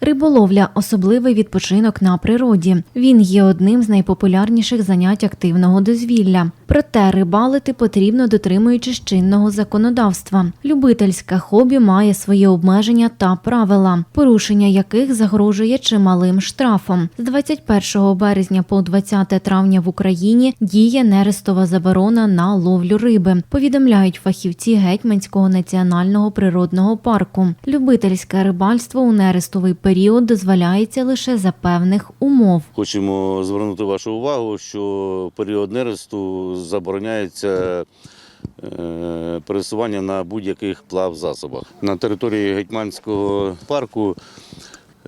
Риболовля особливий відпочинок на природі. Він є одним з найпопулярніших занять активного дозвілля. Проте рибалити потрібно дотримуючись чинного законодавства. Любительське хобі має свої обмеження та правила, порушення яких загрожує чималим штрафом. З 21 березня по 20 травня в Україні діє нерестова заборона на ловлю риби. Повідомляють фахівці Гетьманського національного природного парку. Любительське рибальство у нерестовий період дозволяється лише за певних умов. Хочемо звернути вашу увагу, що період нересту забороняється е, пересування на будь-яких плавзасобах. На території Гетьманського парку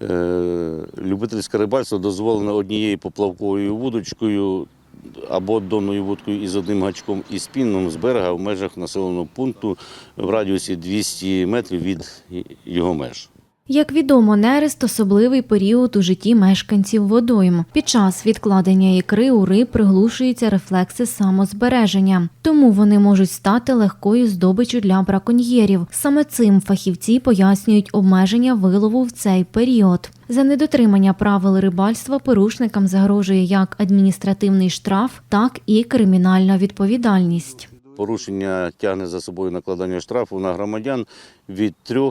е, любительське рибальство дозволено однією поплавковою вудочкою або донною вудкою із одним гачком і спінном з берега в межах населеного пункту в радіусі 200 метрів від його меж. Як відомо, нерест особливий період у житті мешканців водойм. Під час відкладення ікри у риб приглушуються рефлекси самозбереження, тому вони можуть стати легкою здобиччю для браконьєрів. Саме цим фахівці пояснюють обмеження вилову в цей період. За недотримання правил рибальства порушникам загрожує як адміністративний штраф, так і кримінальна відповідальність. Порушення тягне за собою накладання штрафу на громадян від 3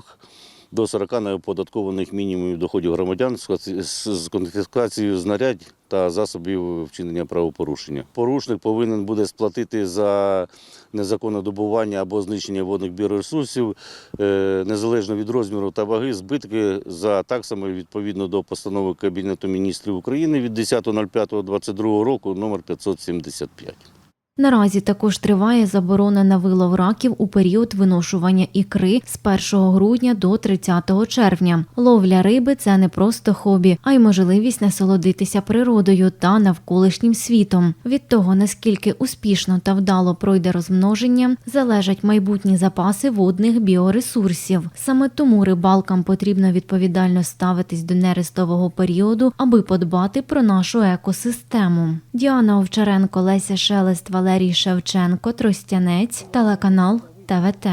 до 40 неоподаткованих мінімумів доходів громадян з конфіскацією знарядь та засобів вчинення правопорушення. Порушник повинен буде сплатити за незаконне добування або знищення водних біоресурсів, е, незалежно від розміру та ваги, збитки за таксами відповідно до постанови Кабінету міністрів України від 10.05.22 року номер 575. Наразі також триває заборона на вилов раків у період виношування ікри з 1 грудня до 30 червня. Ловля риби це не просто хобі, а й можливість насолодитися природою та навколишнім світом. Від того, наскільки успішно та вдало пройде розмноження, залежать майбутні запаси водних біоресурсів. Саме тому рибалкам потрібно відповідально ставитись до нерестового періоду, аби подбати про нашу екосистему. Діана Овчаренко, Леся Шелест, Валерій Шевченко, Тростянець, телеканал ТВТ.